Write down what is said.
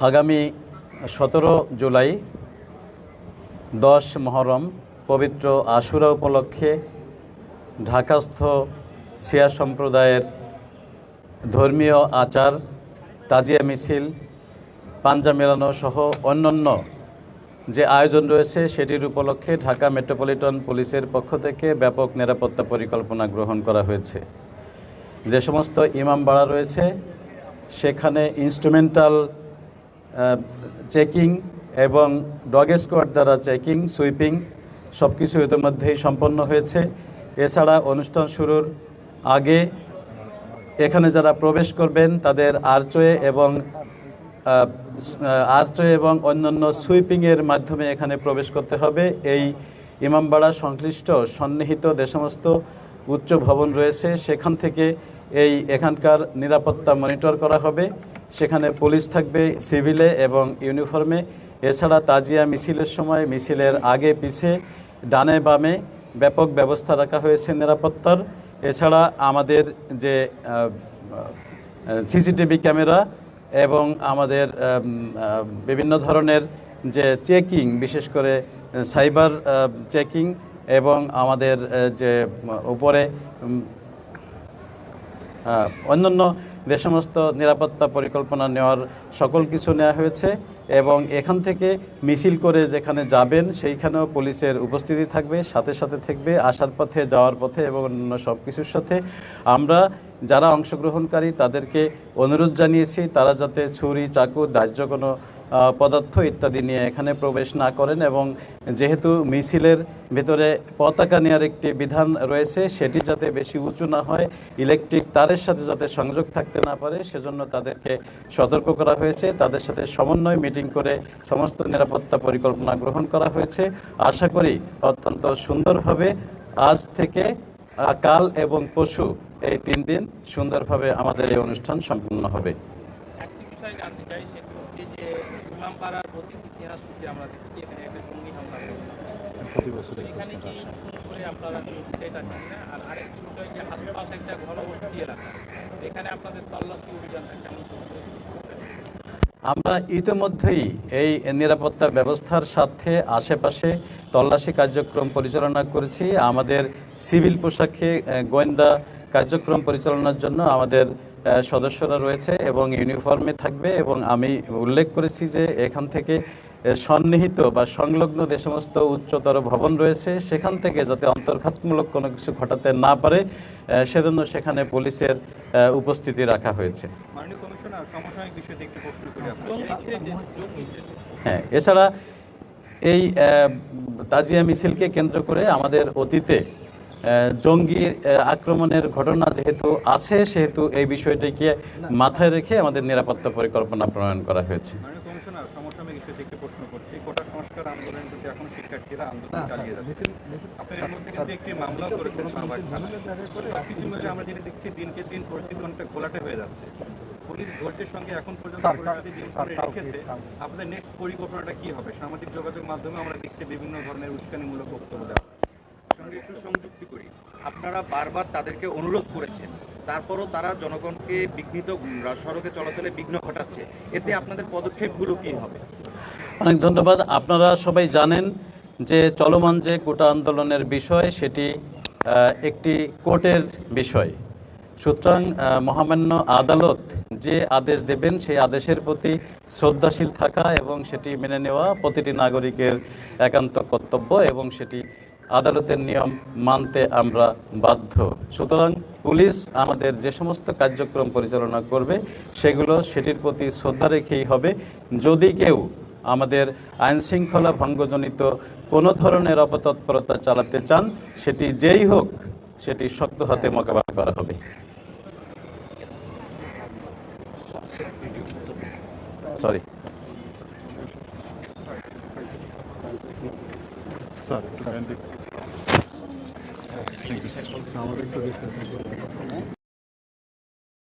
আগামী সতেরো জুলাই, দশ মহরম পবিত্র আশুরা উপলক্ষে ঢাকাস্থ শিয়া সম্প্রদায়ের ধর্মীয় আচার, তাজিয়া মিছিল, পাঞ্জা মেলানো সহ অন্যান্য যে আয়োজন রয়েছে সেটির উপলক্ষে ঢাকা মেট্রোপলিটন পুলিশের পক্ষ থেকে ব্যাপক নিরাপত্তা পরিকল্পনা গ্রহণ করা হয়েছে। যে সমস্ত ইমামবাড়া রয়েছে, সেখানে ইনস্ট্রুমেন্টাল চেকিং এবং ডগ স্কোয়াড দ্বারা চেকিং সুইপিং সব কিছু ইতিমধ্যেই সম্পন্ন হয়েছে। এছাড়া অনুষ্ঠান শুরুর আগে এখানে যারা প্রবেশ করবেন, তাদের আর্চয়ে এবং আর্চওয়ে এবং অন্যান্য সুইপিংয়ের মাধ্যমে এখানে প্রবেশ করতে হবে। এই ইমামবাড়া সংশ্লিষ্ট সন্নিহিত যে সমস্ত উচ্চ ভবন রয়েছে। সেখান থেকে এই এখানকার নিরাপত্তা মনিটর করা হবে। সেখানে পুলিশ থাকবে সিভিলে এবং ইউনিফর্মে। এছাড়া তাজিয়া মিছিলের সময় মিছিলের আগে পিছে, ডানে বামে ব্যাপক ব্যবস্থা রাখা হয়েছে নিরাপত্তার। এছাড়া আমাদের যে সিসিটিভি ক্যামেরা এবং আমাদের বিভিন্ন ধরনের যে চেকিং, বিশেষ করে সাইবার চেকিং এবং আমাদের যে, উপরে অন্যান্য যে সমস্ত নিরাপত্তা পরিকল্পনা নেওয়ার সকল কিছু নেওয়া হয়েছে এবং এখান থেকে মিছিল করে যেখানে যাবেন, সেইখানেও পুলিশের উপস্থিতি থাকবে, সাথে সাথে থাকবে, আসার পথে, যাওয়ার পথে এবং অন্য সব কিছুর সাথে। আমরা যারা অংশগ্রহণকারী তাদেরকে অনুরোধ জানিয়েছি, তারা যাতে ছুরি, চাকু, দাহ্য কোনো পদার্থ ইত্যাদি নিয়ে এখানে প্রবেশ না করেন এবং যেহেতু মিছিলের ভেতরে পতাকা নেওয়ার একটি বিধান রয়েছে, সেটি যাতে বেশি উঁচু না হয়, ইলেকট্রিক তারের সাথে যাতে সংযোগ থাকতে না পারে, সেজন্য তাদেরকে সতর্ক করা হয়েছে। তাদের সাথে সমন্বয় মিটিং করে সমস্ত নিরাপত্তা পরিকল্পনা গ্রহণ করা হয়েছে। আশা করি অত্যন্ত সুন্দরভাবে আজ থেকে কাল এবং পশু এই তিন দিন সুন্দরভাবে আমাদের এই অনুষ্ঠান সম্পন্ন হবে একটি বিষয় জানতে চাই সেটি হচ্ছে যে ইতিহাস আমরা দেখি এখানে একটা জঙ্গি হামলা হয়েছে। এখানে কি করে আপনারা সেটা জানেন না? আর আরেকটি বিষয় যে আশপাশে একটা ঘনবসতি এলাকা এখানে আপনাদের তল্লাশি অভিযানটা কেমন আমরা ইতিমধ্যেই এই নিরাপত্তা ব্যবস্থার সাথে আশেপাশে তল্লাশি কার্যক্রম পরিচালনা করেছি। আমাদের সিভিল পোশাকে গোয়েন্দা কার্যক্রম পরিচালনার জন্য আমাদের সদস্যরা রয়েছে এবং ইউনিফর্মে থাকবে এবং আমি উল্লেখ করেছি যে এখান থেকে সন্নিহিত বা সংলগ্ন যে সমস্ত উচ্চতর ভবন রয়েছে সেখান থেকে যাতে অন্তর্ঘাতমূলক কোনো কিছু ঘটাতে না পারে সেজন্য সেখানে পুলিশের উপস্থিতি রাখা হয়েছে। হ্যাঁ এছাড়া এই তাজিয়া মিছিলকে কেন্দ্র করে আমাদের অতীতে জঙ্গি আহ, আক্রমণের ঘটনা যেহেতু আছে সেহেতু এই বিষয়টিকে মাথায় রেখে আমাদের নিরাপত্তা পরিকল্পনা প্রণয়ন করা হয়েছে। হয়ে পুলিশ ধৈর্যের সঙ্গে এখন পর্যন্ত রেখেছে। আপনাদের নেক্সট পরিকল্পনাটা কি হবে? সামাজিক যোগাযোগ মাধ্যমে আমরা দেখছি বিভিন্ন ধরনের উস্কানিমূলক বক্তব্য দেওয়া। সঙ্গে একটু সংযুক্তি করি। আপনারা বারবার তাদেরকে অনুরোধ করেছেন, তারপরও তারা জনগণকে বিঘ্নিত সড়কে চলাচলে বিঘ্ন ঘটাচ্ছে। এতে আপনাদের পদক্ষেপগুলো কি হবে? অনেক ধন্যবাদ। আপনারা সবাই জানেন যে চলমান যে কোটা আন্দোলনের বিষয়, সেটি একটি কোর্টের বিষয়। সুতরাং মহামান্য আদালত যে আদেশ দেবেন, সেই আদেশের প্রতি শ্রদ্ধাশীল থাকা এবং সেটি মেনে নেওয়া প্রতিটি নাগরিকের একান্ত কর্তব্য এবং সেটি আদালতের নিয়ম মানতে আমরা বাধ্য। সুতরাং পুলিশ আমাদের যে সমস্ত কার্যক্রম পরিচালনা করবে সেগুলো সেটির প্রতি শ্রদ্ধা রেখেই হবে। যদি কেউ আমাদের আইন শৃঙ্খলা ভঙ্গজনিত কোনো ধরনের অপতৎপরতা চালাতে চান সেটি যেই হোক সেটি শক্ত হাতে মোকাবেলা করা হবে। Sorry Sorry, sorry. আমাদের